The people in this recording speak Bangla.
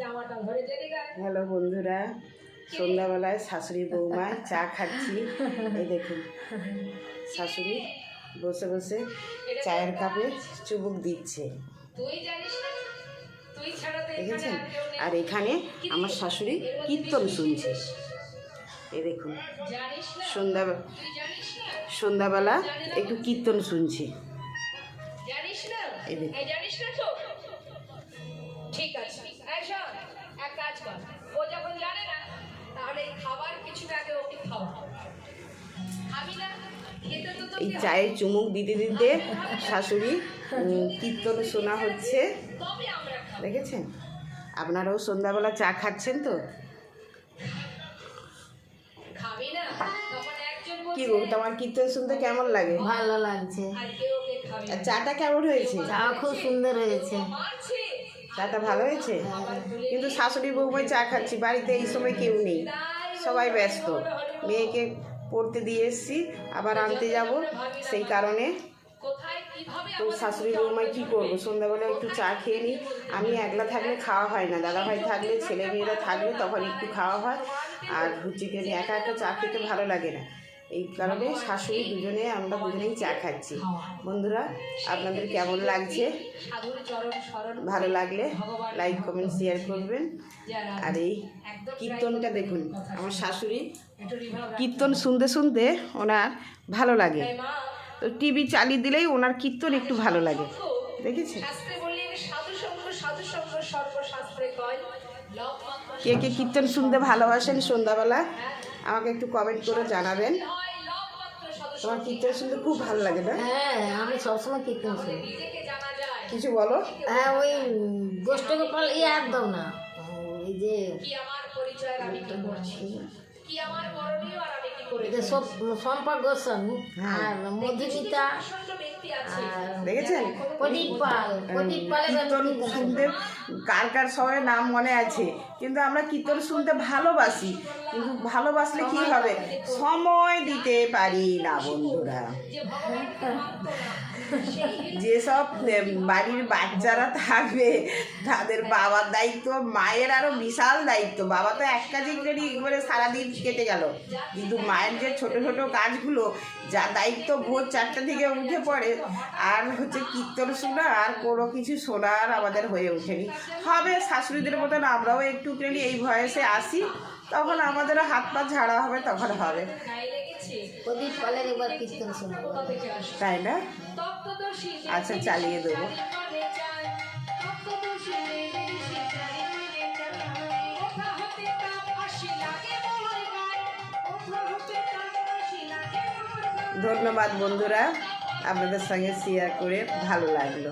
জামাটা ধরে চলে গেল। হ্যালো বন্ধুরা সন্ধ্যাবেলায় শাশুড়ি বৌমা চা খাচ্ছি। এই দেখুন শাশুড়ি বসে বসে চায়ের কাপে চুবুক দিচ্ছে। দেখেছেন? আর এখানে আমার শাশুড়ি কীর্তন শুনছে। এই দেখুন সন্ধ্যা সন্ধ্যাবেলা একটু কীর্তন শুনছি। জানিস না? এই চায়ের চুমুক দিতে দিতে শাশুড়ি কীর্তন শোনা হচ্ছে। দেখেছেন? আপনারাও সন্ধ্যাবেলা চা খাচ্ছেন তো? খাবি না? তখন একজন কি গো তোমার কীর্তন শুনতে কেমন লাগে? ভালো লাগছে। আর কেউ ওকে খাবে আর চাটা কেমন হয়েছে? চা খুব সুন্দর হয়েছে। চাটা ভালো হয়েছে? কিন্তু শাশুড়ি বৌমাই চা খাচ্ছি বাড়িতে এই সময় কেউ নেই। সবাই ব্যস্ত। মেয়েকে পড়তে দিয়ে এসছি আবার আনতে যাব। সেই কারণে তো শাশুড়ি বৌমাই কী করব? সন্ধ্যাবেলা একটু চা খেয়ে নিই। আমি একলা থাকলে খাওয়া হয় না। দাদাভাই থাকলে ছেলে মেয়েরা থাকলে তখন একটু খাওয়া হয়। আর হচ্ছে একা একা চা খেতে ভালো লাগে না। এই কারণে শাশুড়ি দুজনে আমরা দুজনেই চা খাচ্ছি। বন্ধুরা, আপনাদের কেমন লাগছে? ভালো লাগলে লাইক কমেন্ট শেয়ার করবেন। আর এই কীর্তনটা দেখুন, আমার শাশুড়ি কীর্তন শুনতে শুনতে ওনার ভালো লাগে। তো টিভি চালিয়ে দিলেই ওনার কীর্তন একটু ভালো লাগে। দেখেছি সাধু সাধু সর্বশাস্ত্রে কয়? কে কে কীর্তন শুনতে ভালোবাসেন সন্ধ্যাবেলা আমাকে একটু কমেন্ট করে জানাবেন। তোমার কীর্তন শুনতে খুব ভালো লাগে না? হ্যাঁ আমি সবসময় কীর্তন শুনি। নিজেকে জানা যায় কিছু বলো। হ্যাঁ ওই গোষ্ঠ গোপাল ইয়ে একদম না। ওই যে আমার পরিচয় আমি কি করছি কি আমার করণীয় আর আমি কি এই যে সব সম্পর্ক গোস্বামী আর মধুমিতা প্রচণ্ড ব্যক্তি আছে আর দেখেছেন? প্রদীপ পাল। প্রদীপ কীর্তন কীর্তন শুনতে কার কার সবাই নাম মনে আছে। কিন্তু আমরা কীর্তন শুনতে ভালোবাসি। কিন্তু ভালোবাসলে কি হবে? সময় দিতে পারি না বন্ধুরা। যেসব বাড়ির বাচ্চারা থাকবে, তাদের বাবার দায়িত্ব, মায়ের আরও বিশাল দায়িত্ব। বাবা তো এক কাজে একবারে সারাদিন কেটে গেল। কিন্তু মায়ের যে ছোট ছোট কাজগুলো, যা দায়িত্ব ভোর চারটে থেকে উঠে পড়ে, আর হচ্ছে কীর্তন শোনা, আর কোনো কিছু শোনার আমাদের হয়ে ওঠেনি। হবে, শাশুড়িদের মতন আমরাও একটুখানি এই বয়সে আসি। তখন আমাদেরও হাত পা ঝাড়া হবে তখন হবে। তাই না? আচ্ছা, চালিয়ে দেবো। ধন্যবাদ বন্ধুরা আপনাদের সঙ্গে শেয়ার করে ভালো লাগল।